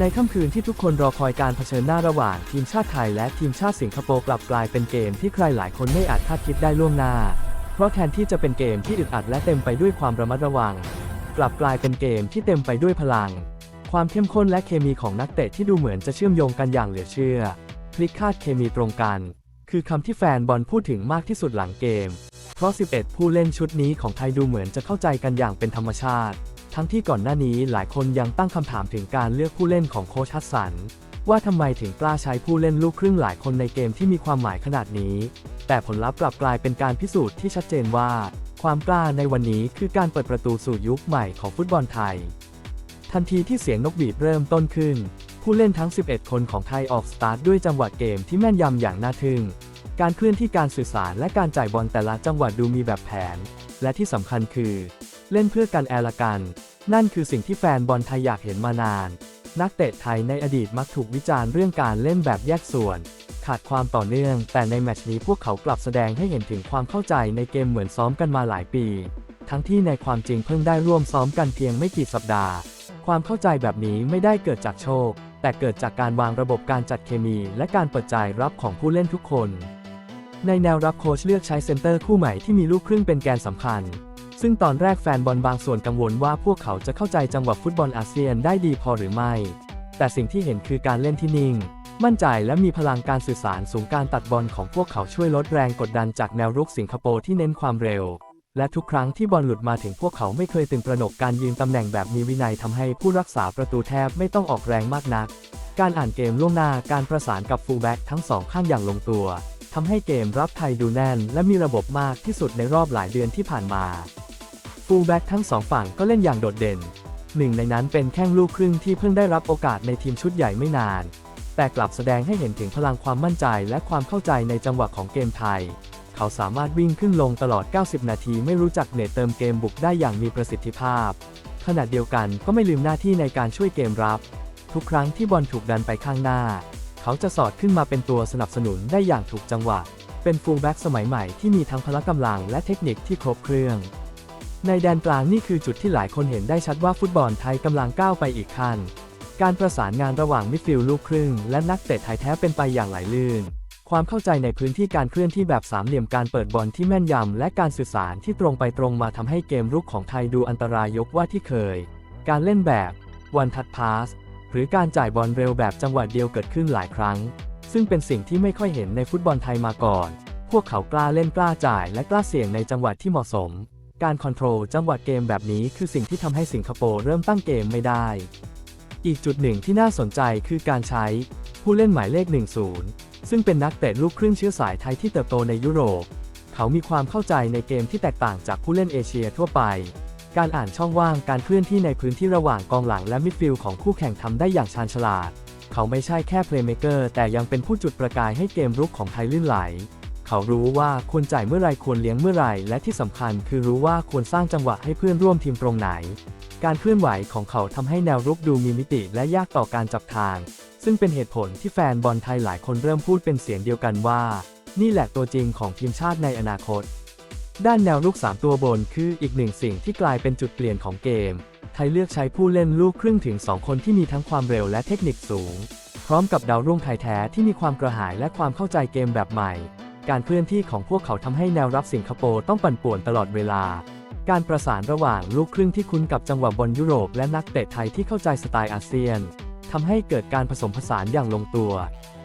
ในค่ำคืนที่ทุกคนรอคอยการเผชิญหน้าระหว่างทีมชาติไทยและทีมชาติสิงคโปร์กลับกลายเป็นเกมที่ใครหลายคนไม่อาจคาดคิดได้ล่วงหน้า เพราะแทนที่จะเป็นเกมที่อึดอัดและเต็มไปด้วยความระมัดระวัง กลับกลายเป็นเกมที่เต็มไปด้วยพลัง ความเข้มข้นและเคมีของนักเตะที่ดูเหมือนจะเชื่อมโยงกันอย่างเหลือเชื่อ พลิกคาดเคมีตรงกัน คือคำที่แฟนบอลพูดถึงมากที่สุดหลังเกม เพราะ 11 ผู้เล่นชุดนี้ของไทยดูเหมือนจะเข้าใจกันอย่างเป็นธรรมชาติ ทั้งที่ก่อนหน้านี้หลายคนยังตั้งคำถามถึงการเลือกผู้เล่นของโคชฮัสสัน ว่าทำไมถึงกล้าใช้ผู้เล่นลูกครึ่งหลายคนในเกมที่มีความหมายขนาดนี้ แต่ผลลัพธ์กลับกลายเป็นการพิสูจน์ที่ชัดเจนว่า ความกล้าในวันนี้คือการเปิดประตูสู่ยุคใหม่ของฟุตบอลไทย ทันทีที่เสียงนกบีดเริ่มต้นขึ้น ผู้เล่นทั้ง 11 คนของไทยออกสตาร์ทด้วยจังหวะเกมที่แม่นยำอย่างน่าทึ่งการเคลื่อนที่การสื่อสารและการจ่ายบอลแต่ละจังหวะดูมีแบบแผน และที่สำคัญคือ เล่นเพื่อกันแอละกัน นั่นคือสิ่งที่แฟนบอลไทยอยากเห็นมานาน นักเตะไทยในอดีตมักถูกวิจารณ์เรื่องการเล่นแบบแยกส่วน ขาดความต่อเนื่อง แต่ในแมตช์นี้พวกเขากลับแสดงให้เห็นถึงความเข้าใจในเกมเหมือนซ้อมกันมาหลายปี ทั้งที่ในความจริงเพิ่งได้ร่วมซ้อมกันเพียงไม่กี่สัปดาห์ ความเข้าใจแบบนี้ไม่ได้เกิดจากโชค แต่เกิดจากการวางระบบการจัดเคมี และการเปิดใจรับของผู้เล่นทุกคนในแนวรับโค้ชเลือกใช้เซนเตอร์คู่ใหม่ที่มีลูกครึ่งเป็นแกนสำคัญ ซึ่งตอนแรกแฟนบอลบางส่วนกังวลว่าพวกเขาจะเข้าใจจังหวะฟุตบอลอาเซียนได้ดีพอหรือไม่ แต่สิ่งที่เห็นคือการเล่นที่นิ่ง มั่นใจและมีพลังการสื่อสารสูงการตัดบอลของพวกเขาช่วยลดแรงกดดันจากแนวรุกสิงคโปร์ที่เน้นความเร็ว และทุกครั้งที่บอลหลุดมาถึงพวกเขาไม่เคยตื่นตระหนกการยืนตำแหน่งแบบมีวินัยทำให้ผู้รักษาประตูแทบไม่ต้องออกแรงมากนัก การอ่านเกมล่วงหน้าการประสานกับฟูลแบ็กทั้งสองข้างอย่างลงตัวทำให้เกมรับไทยดูแน่น และมีระบบมากที่สุดในรอบหลายเดือนที่ผ่านมา ฟูลแบ็กทั้งสองฝั่งก็เล่นอย่างโดดเด่น หนึ่งในนั้นเป็นแข้งลูกครึ่งที่เพิ่งได้รับโอกาสในทีมชุดใหญ่ไม่นาน แต่กลับแสดงให้เห็นถึงพลังความมั่นใจและความเข้าใจในจังหวะของเกมไทย เขาสามารถวิ่งขึ้นลงตลอด 90 นาทีไม่รู้จักเหน็ดเติมเกมบุกได้อย่างมีประสิทธิภาพ ขณะเดียวกันก็ไม่ลืมหน้าที่ในการช่วยเกมรับ ทุกครั้งที่บอลถูกดันไปข้างหน้า เขาจะสอดขึ้นมาเป็นตัวสนับสนุนได้อย่างถูกจังหวะ เป็นฟูลแบ็กสมัยใหม่ที่มีทั้งพละกำลังและเทคนิคที่ครบเครื่อง ในแดนกลางนี่คือจุดที่หลายคนเห็นได้ชัดว่าฟุตบอลไทยกำลังก้าวไปอีกขั้น การประสานงานระหว่างมิดฟิลด์ลูกครึ่ง และนักเตะไทยแท้เป็นไปอย่างไหลลื่น ความเข้าใจในพื้นที่การเคลื่อนที่แบบสามเหลี่ยมการเปิดบอลที่แม่นยำและการสื่อสารที่ตรงไปตรงมาทำให้เกมรุกของไทยดูอันตรายยกว่าที่เคย การเล่นแบบวันทัดพาสหรือการจ่ายบอลเร็วแบบจังหวะเดียวเกิดขึ้นหลายครั้ง ซึ่งเป็นสิ่งที่ไม่ค่อยเห็นในฟุตบอลไทยมาก่อน พวกเขากล้าเล่นกล้าจ่ายและกล้าเสี่ยงในจังหวะที่เหมาะสม การคอนโทรลจังหวะเกมแบบนี้คือสิ่งที่ทำให้สิงคโปร์เริ่มตั้งเกมไม่ได้ อีกจุดหนึ่งที่น่าสนใจคือการใช้ผู้เล่นหมายเลข 10 ซึ่งเป็นนักเตะลูกครึ่งเชื้อสายไทยที่เติบโตในยุโรป เขามีความเข้าใจในเกมที่แตกต่างจากผู้เล่นเอเชียทั่วไป การอ่านช่องว่างการเคลื่อนที่ในพื้นที่ระหว่างกองหลังและมิดฟิลด์ของคู่แข่งทำได้อย่างชาญฉลาด เขาไม่ใช่แค่เพลย์เม k เกอร์แต่ยังเป็นผู้จุดประกายให้เกมรุกของไทยลื่นไหล เขารู้ว่าควรจ่ายเมื่อไรควรเลี้ยงเมื่อไรและที่สำคัญคือรู้ว่าควรสร้างจังหวะให้เพื่อนร่วมทีมตรงไหน การเคลื่อนไหวของเขาทำให้แนวรุกดูมีมิติและยากต่อการจับทาง ซึ่งเป็นเหตุผลที่แฟนบอลไทยหลายคนเริ่มพูดเป็นเสียงเดียวกันว่า นี่แหละตัวจริงของทีมชาติในอนาคต ด้านแนวลูก 3 ตัวบนคืออีกหนึ่งสิ่งที่กลายเป็นจุดเปลี่ยนของเกม ไทยเลือกใช้ผู้เล่นลูกครึ่งถึง 2 คนที่มีทั้งความเร็วและเทคนิคสูง พร้อมกับดาวรุ่งไทยแท้ที่มีความกระหายและความเข้าใจเกมแบบใหม่ การเคลื่อนที่ของพวกเขาทำให้แนวรับสิงคโปร์ต้องปั่นป่วนตลอดเวลา การประสานระหว่างลูกครึ่งที่คุ้นกับจังหวะบอลยุโรปและนักเตะไทยที่เข้าใจสไตล์อาเซียนทำให้เกิดการผสมผสานอย่างลงตัว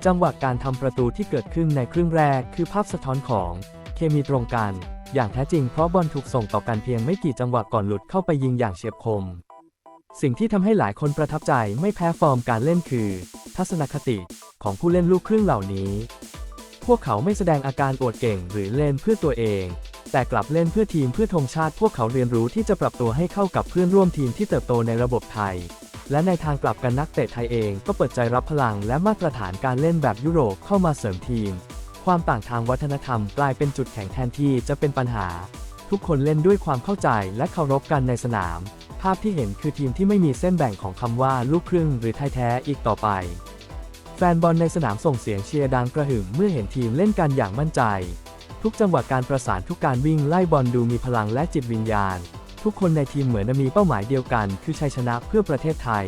จังหวะการทำประตูที่เกิดขึ้นในครึ่งแรกคือภาพสะท้อนของเคมีตรงกัน อย่างแท้จริงเพราะบอลถูกส่งต่อกันเพียงไม่กี่จังหวะก่อนหลุดเข้าไปยิงอย่างเฉียบคม สิ่งที่ทำให้หลายคนประทับใจไม่แพ้ฟอร์มการเล่นคือ ทัศนคติของผู้เล่นลูกครึ่งเหล่านี้ วกเขาไม่แสดงอาการอวดเก่งหรือเล่นเพื่อตัวเอง แต่กลับเล่นเพื่อทีมเพื่อธงชาติพวกเขาเรียนรู้ที่จะปรับตัวให้เข้ากับเพื่อนร่วมทีมที่เติบโตในระบบไทย และในทางกลับกันนักเตะไทยเองก็เปิดใจรับพลังและมาตรฐานการเล่นแบบยุโรปเข้ามาเสริมทีม ความต่างทางวัฒนธรรมกลายเป็นจุดแข็งแทนที่จะเป็นปัญหา ทุกคนเล่นด้วยความเข้าใจและเคารพกันในสนาม ภาพที่เห็นคือทีมที่ไม่มีเส้นแบ่งของคำว่าลูกครึ่งหรือไทยแท้อีกต่อไป แฟนบอลในสนามส่งเสียงเชียร์ดังกระหึ่มเมื่อเห็นทีมเล่นกันอย่างมั่นใจ ทุกจังหวะการประสานทุกการวิ่งไล่บอลดูมีพลังและจิตวิญญาณ ทุกคนในทีมเหมือนมีเป้าหมายเดียวกัน คือชัยชนะเพื่อประเทศไทย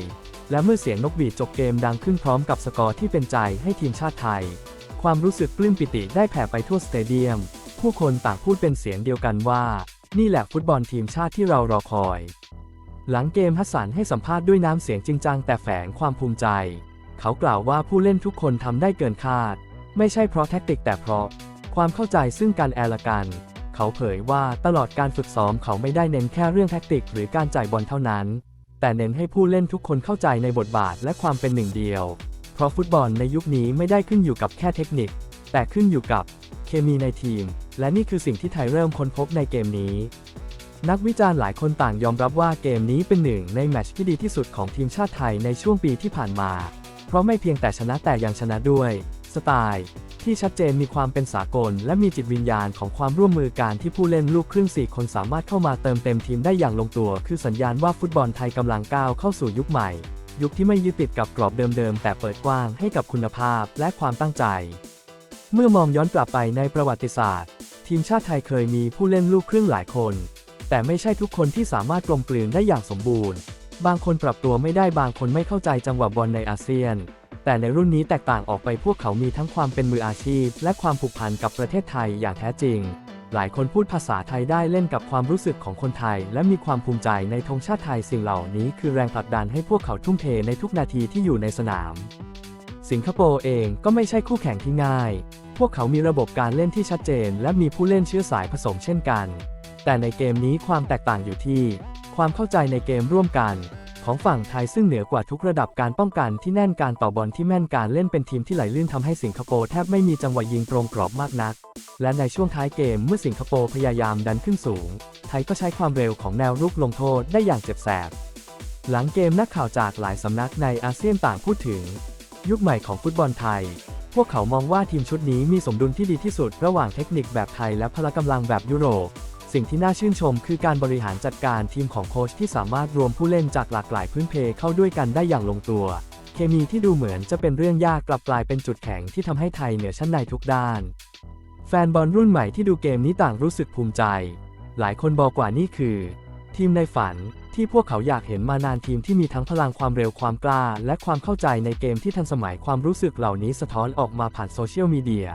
และเมื่อเสียงนกหวีดจบเกมดังขึ้นพร้อมกับสกอร์ที่เป็นใจให้ทีมชาติไทย ความรู้สึกปลื้มปิติได้แผ่ไปทั่วสเตเดียม ผู้คนต่างพูดเป็นเสียงเดียวกันว่า นี่แหละฟุตบอลทีมชาติที่เรารอคอย หลังเกมฮัสสันให้สัมภาษณ์ด้วยน้ำเสียงจริงจังแต่แฝงความภูมิใจ เขากล่าวว่าผู้เล่นทุกคนทำได้เกินคาด ไม่ใช่เพราะแท็กติกแต่เพราะ ความเข้าใจซึ่งกันแอละกัน เขาเผยว่าตลอดการฝึกซ้อมเขาไม่ได้เน้นแค่เรื่องแท็กติก หรือการจ่ายบอลเท่านั้น แต่เน้นให้ผู้เล่นทุกคนเข้าใจในบทบาทและความเป็นหนึ่งเดียว เพราะฟุตบอลในยุคนี้ไม่ได้ขึ้นอยู่กับแค่เทคนิค แต่ขึ้นอยู่กับเคมีในทีม และนี่คือสิ่งที่ไทยเริ่มค้นพบในเกมนี้นักวิจารณ์หลายคนต่างยอมรับว่าเกมนี้เป็นหนึ่งในแมตช์ที่ดีที่สุดของทีมชาติไทยในช่วงปีที่ผ่านมา เพราะไม่เพียงแต่ชนะแต่ยังชนะด้วย สไตล์ที่ชัดเจนมีความเป็นสากล และมีจิตวิญญาณของความร่วมมือการที่ผู้เล่นลูกครึ่งสี่คนสามารถเข้ามาเติมเต็มทีมได้อย่างลงตัว คือสัญญาณว่าฟุตบอลไทยกำลังก้าวเข้าสู่ยุคใหม่ ยุคที่ไม่ยึดติดกับกรอบเดิมๆ แต่เปิดกว้างให้กับคุณภาพและความตั้งใจ เมื่อมองย้อนกลับไปในประวัติศาสตร์ ทีมชาติไทยเคยมีผู้เล่นลูกครึ่งหลายคน แต่ไม่ใช่ทุกคนที่สามารถกลมกลืนได้อย่างสมบูรณ์ บางคนปรับตัวไม่ได้บางคนไม่เข้าใจจังหวะบอลในอาเซียน แต่ในรุ่นนี้แตกต่างออกไปพวกเขามีทั้งความเป็นมืออาชีพ และความผูกพันกับประเทศไทยอย่างแท้จริง หลายคนพูดภาษาไทยได้เล่นกับความรู้สึกของคนไทย และมีความภูมิใจในธงชาติไทยสิ่งเหล่านี้คือแรงผลักดันให้พวกเขาทุ่มเทในทุกนาทีที่อยู่ในสนาม สิงคโปร์เองก็ไม่ใช่คู่แข่งที่ง่าย พวกเขามีระบบการเล่นที่ชัดเจน และมีผู้เล่นเชื้อสายผสมเช่นกัน แต่ในเกมนี้ความแตกต่างอยู่ที่ ความเข้าใจในเกมร่วมกัน ของฝั่งไทยซึ่งเหนือกว่าทุกระดับการป้องกันที่แน่นการต่อบอลที่แม่นการเล่นเป็นทีมที่ไหลลื่นทำให้สิงคโปร์แทบไม่มีจังหวะยิงตรงกรอบมากนัก และในช่วงท้ายเกมเมื่อสิงคโปร์พยายามดันขึ้นสูง ไทยก็ใช้ความเร็วของแนวรุกลงโทษได้อย่างเจ็บแสบ หลังเกมนักข่าวจากหลายสำนักในอาเซียนต่างพูดถึง ยุคใหม่ของฟุตบอลไทยพวกเขามองว่าทีมชุดนี้มีสมดุลที่ดีที่สุดระหว่างเทคนิคแบบไทยและพละกำลังแบบยุโรป สิ่งที่น่าชื่นชมคือการบริหารจัดการทีมของโค้ชที่สามารถรวมผู้เล่นจากหลากหลายพื้นเพเข้าด้วยกันได้อย่างลงตัว เคมีที่ดูเหมือนจะเป็นเรื่องยากกลับกลายเป็นจุดแข็งที่ทำให้ไทยเหนือชั้นในทุกด้าน แฟนบอลรุ่นใหม่ที่ดูเกมนี้ต่างรู้สึกภูมิใจ หลายคนบอกว่านี่คือ ทีมในฝันที่พวกเขาอยากเห็นมานานทีมที่มีทั้งพลังความเร็วความกล้า และความเข้าใจในเกมที่ทันสมัยความรู้สึกเหล่านี้สะท้อนออกมาผ่านโซเชียลมีเดีย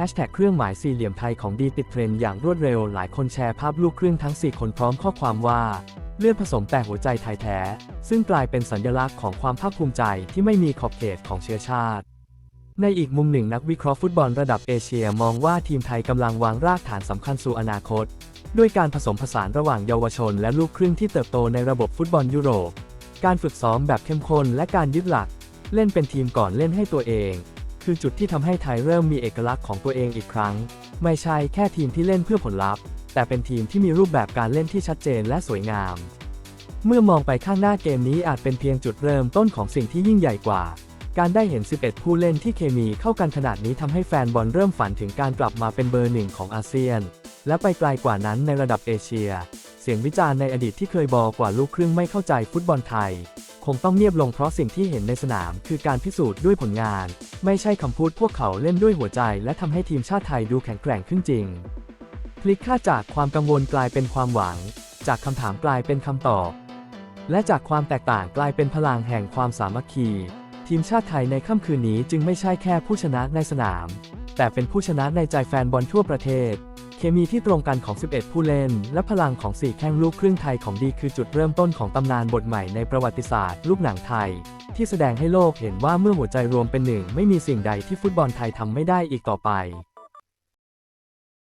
แฮชแท็กเครื่องหมายสี่เหลี่ยมไทยของดีติดเทรนด์อย่างรวดเร็วหลายคนแชร์ภาพลูกครึ่งทั้ง 4 คนพร้อมข้อความว่า เลือดผสมแต่หัวใจไทยแท้ ซึ่งกลายเป็นสัญลักษณ์ของความภาคภูมิใจที่ไม่มีขอบเขตของเชื้อชาติ ในอีกมุมหนึ่งนักวิเคราะห์ฟุตบอลระดับเอเชียมองว่าทีมไทยกำลังวางรากฐานสำคัญสู่อนาคต ด้วยการผสมผสานระหว่างเยาวชน และลูกครึ่งที่เติบโตในระบบฟุตบอลยุโรป การฝึกซ้อมแบบเข้มข้นและการยึดหลัก เล่นเป็นทีมก่อนเล่นให้ตัวเอง คือจุดที่ทำให้ไทยเริ่มมีเอกลักษณ์ของตัวเองอีกครั้ง ไม่ใช่แค่ทีมที่เล่นเพื่อผลลัพธ์ แต่เป็นทีมที่มีรูปแบบการเล่นที่ชัดเจนและสวยงาม เมื่อมองไปข้างหน้าเกมนี้อาจเป็นเพียงจุดเริ่มต้นของสิ่งที่ยิ่งใหญ่กว่า การได้เห็น 11 ผู้เล่นที่เคมีเข้ากันขนาดนี้ทำให้แฟนบอลเริ่มฝันถึงการกลับมาเป็นเบอร์หนึ่งของอาเซียน และไปไกลกว่านั้นในระดับเอเชีย เสียงวิจารณ์ในอดีตที่เคยบอกว่าลูกครึ่งไม่เข้าใจฟุตบอลไทย งต้องเงียบลงเพราะสิ่งที่เห็นในสนามคือการพิสูจน์ด้วยผลงาน ไม่ใช่คำพูดพวกเขาเล่นด้วยหัวใจ และทำให้ทีมชาติไทยดูแข็งแกร่งขึ้นจริง พลิกค่าจากความกังวลกลายเป็นความหวัง จากคำถามกลายเป็นคำตอบ และจากความแตกต่างกลายเป็นพลังแห่งความสามัคคี ทีมชาติไทยในค่ำคืนนี้จึงไม่ใช่แค่ผู้ชนะในสนาม แต่เป็นผู้ชนะในใจแฟนบอลทั่วประเทศ เคมีที่ตรงกันของ 11 ผู้เล่น และพลังของ 4 แข้งลูกครึ่งไทยของดีคือจุดเริ่มต้นของตำนานบทใหม่ในประวัติศาสตร์ ลูกหนังไทย ที่แสดงให้โลกเห็นว่าเมื่อหัวใจรวมเป็นหนึ่ง ไม่มีสิ่งใดที่ฟุตบอลไทยทำไม่ได้อีกต่อไป